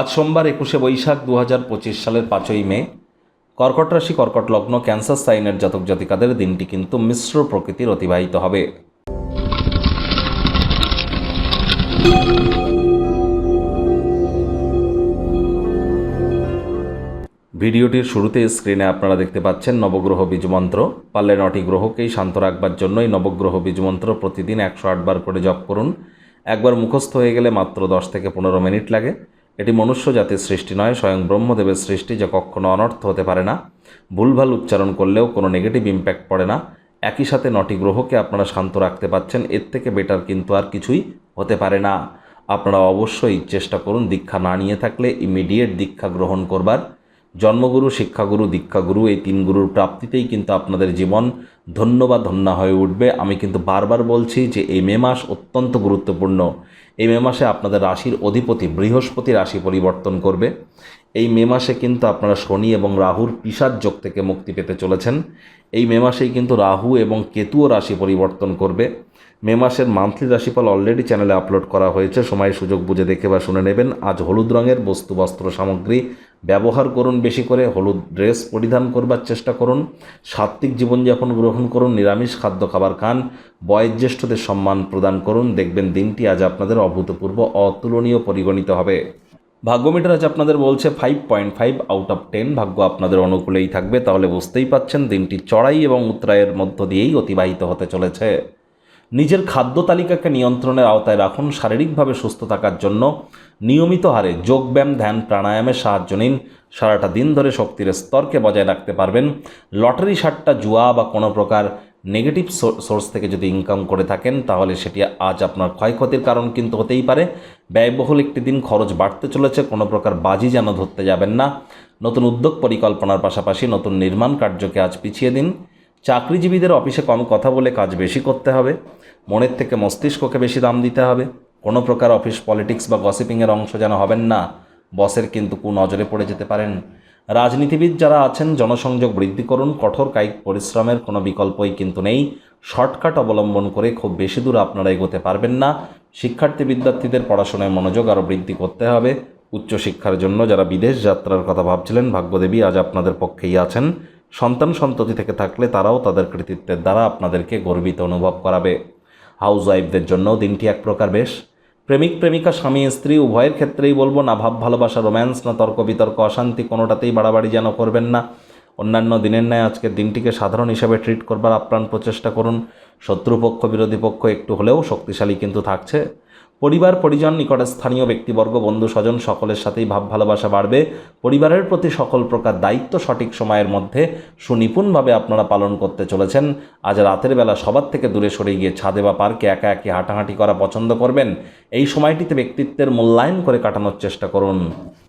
আজ সোমবার একুশে বৈশাখ দু হাজার পঁচিশ সালের পাঁচই মে। কর্কট রাশি, কর্কট লগ্ন, ক্যান্সার সাইনের জাতক জাতিকাদের দিনটি কিন্তু মিশ্র প্রকৃতির অতিবাহিত হবে। ভিডিওটির শুরুতে স্ক্রিনে আপনারা দেখতে পাচ্ছেন নবগ্রহ বীজমন্ত্র। পারলে নটি গ্রহকেই শান্ত রাখবার জন্যই নবগ্রহ বীজমন্ত্র প্রতিদিন একশো আটবার করে জপ করুন। একবার মুখস্থ হয়ে গেলে মাত্র দশ থেকে পনেরো মিনিট লাগে। এটি মনুষ্য জাতির সৃষ্টি নয়, স্বয়ং ব্রহ্মদেবের সৃষ্টি যা কখনো অনর্থ হতে পারে না। ভুলভাল উচ্চারণ করলেও কোনো নেগেটিভ ইম্প্যাক্ট পড়ে না। একই সাথে নটি গ্রহকে আপনারা শান্ত রাখতে পাচ্ছেন, এর থেকে বেটার কিন্তু আর কিছুই হতে পারে না। আপনারা অবশ্যই চেষ্টা করুন দীক্ষা না নিয়ে থাকলে ইমিডিয়েট দীক্ষা গ্রহণ করবার। জন্মগুরু, শিক্ষাগুরু, দীক্ষাগুরু, এই তিন গুরুর প্রাপ্তিতেই কিন্তু আপনাদের জীবন ধন্য বা ধন্য হয়ে উঠবে। আমি কিন্তু বারবার বলছি যে এই মে মাস অত্যন্ত গুরুত্বপূর্ণ। এই মে মাসে আপনাদের রাশির অধিপতি বৃহস্পতি রাশি পরিবর্তন করবে। এই মে মাসে কিন্তু আপনারা শনি এবং রাহুর পিসার যোগ থেকে মুক্তি পেতে চলেছেন। এই মে মাসেই কিন্তু রাহু এবং কেতুও রাশি পরিবর্তন করবে। মে মাসের মান্থলি রাশিফল অলরেডি চ্যানেলে আপলোড করা হয়েছে। সময় সুযোগ বুঝে দেখে বা শুনে নেবেন। আজ হলুদ রঙের বস্তু, বস্ত্র, সামগ্রী ব্যবহার করুন বেশি করে, হলুদ ড্রেস পরিধান করবার চেষ্টা করুন, সাত্ত্বিক জীবনযাপন গ্রহণ করুন, নিরামিষ খাদ্য খাবার খান, বয়োজ্যেষ্ঠদের সম্মান প্রদান করুন, দেখবেন দিনটি আজ আপনাদের অভূতপূর্ব, অতুলনীয় পরিগণিত হবে। ভাগ্যমিটার আজ আপনাদের বলছে five point five out of ten ভাগ্য আপনাদের অনুকূলেই থাকবে, তাহলে বুঝতেই পাচ্ছেন দিনটি চড়াই এবং উত্তরায়ের মধ্য দিয়েই অতিবাহিত হতে চলেছে। নিজের খাদ্য তালিকাকে নিয়ন্ত্রণের আওতায় রাখুন, শারীরিকভাবে সুস্থ থাকার জন্য। নিয়মিত হারে যোগব্যায়াম ধ্যান প্রাণায়ামের সাহায্য নিন। সারাটা দিন ধরে শক্তির স্তরকে বজায় রাখতে পারবেন। লটারি সাট্টা জুয়া বা কোনো প্রকার নেগেটিভ সোর্স থেকে যদি ইনকাম করে থাকেন, তাহলে সেটি আজ আপনার ক্ষয়ক্ষতির কারণ কিন্তু হতেই পারে। ব্যয়বহুল একটি দিন খরচ বাড়তে চলেছে, কোনো প্রকার বাজি যেন ধরতে যাবেন না। নতুন উদ্যোগ পরিকল্পনার পাশাপাশি নতুন নির্মাণ কার্যকে আজ পিছিয়ে দিন। চাকরিজীবীদের অফিসে কম কথা বলে কাজ বেশি করতে হবে। মনের থেকে মস্তিষ্ককে বেশি দাম দিতে হবে। কোনো প্রকার অফিস পলিটিক্স বা গসিপিংয়ের অংশ যেন হবেন না। বসের কিন্তু কু নজরে পড়ে যেতে পারেন। রাজনীতিবিদ যারা আছেন, জনসংযোগ বৃদ্ধি করুন। কঠোর কায়িক পরিশ্রমের কোনো বিকল্পই কিন্তু নেই। শর্টকাট অবলম্বন করে খুব বেশি দূর আপনারা এগোতে পারবেন না। শিক্ষার্থী বিদ্যার্থীদের পড়াশোনায় মনোযোগ আরও বৃদ্ধি করতে হবে। উচ্চশিক্ষার জন্য যারা বিদেশ যাত্রার কথা ভাবছিলেন, ভাগ্যদেবী আজ আপনাদের পক্ষেই আছেন। সন্তান সন্ততি থেকে থাকলে তারাও তাদের কৃতিত্বের দ্বারা আপনাদেরকে গর্বিত অনুভব করাবে। হাউস ওয়াইফদের জন্য দিনটি এক প্রকার বেশ। প্রেমিক, প্রেমিকা, স্বামী, স্ত্রী, উভয়ের ক্ষেত্রেই বলব, না ভাব, ভালোবাসা, রোম্যান্স, না তর্ক, বিতর্ক, অশান্তি কোনোটাতেই বাড়াবাড়ি যেন করবেন না। অন্যান্য দিনের ন্যায় আজকের দিনটিকে সাধারণ হিসাবে ট্রিট করবার আপ্রাণ প্রচেষ্টা করুন। শত্রুপক্ষ, বিরোধী পক্ষ একটু হলেও শক্তিশালী কিন্তু থাকছে। পরিবার, পরিজন, নিকটে স্থানীয় ব্যক্তিবর্গ, বন্ধু, স্বজন সকলের সাথেই ভাব ভালোবাসা বাড়বে। পরিবারের প্রতি সকল প্রকার দায়িত্ব সঠিক সময়ের মধ্যে সুনিপুণভাবে আপনারা পালন করতে চলেছেন। আজ রাতের বেলা সবার থেকে দূরে সরে গিয়ে ছাদে বা পার্কে একা একে হাঁটাহাঁটি করা পছন্দ করবেন। এই সময়টিতে ব্যক্তিত্বের মূল্যায়ন করে কাটানোর চেষ্টা করুন।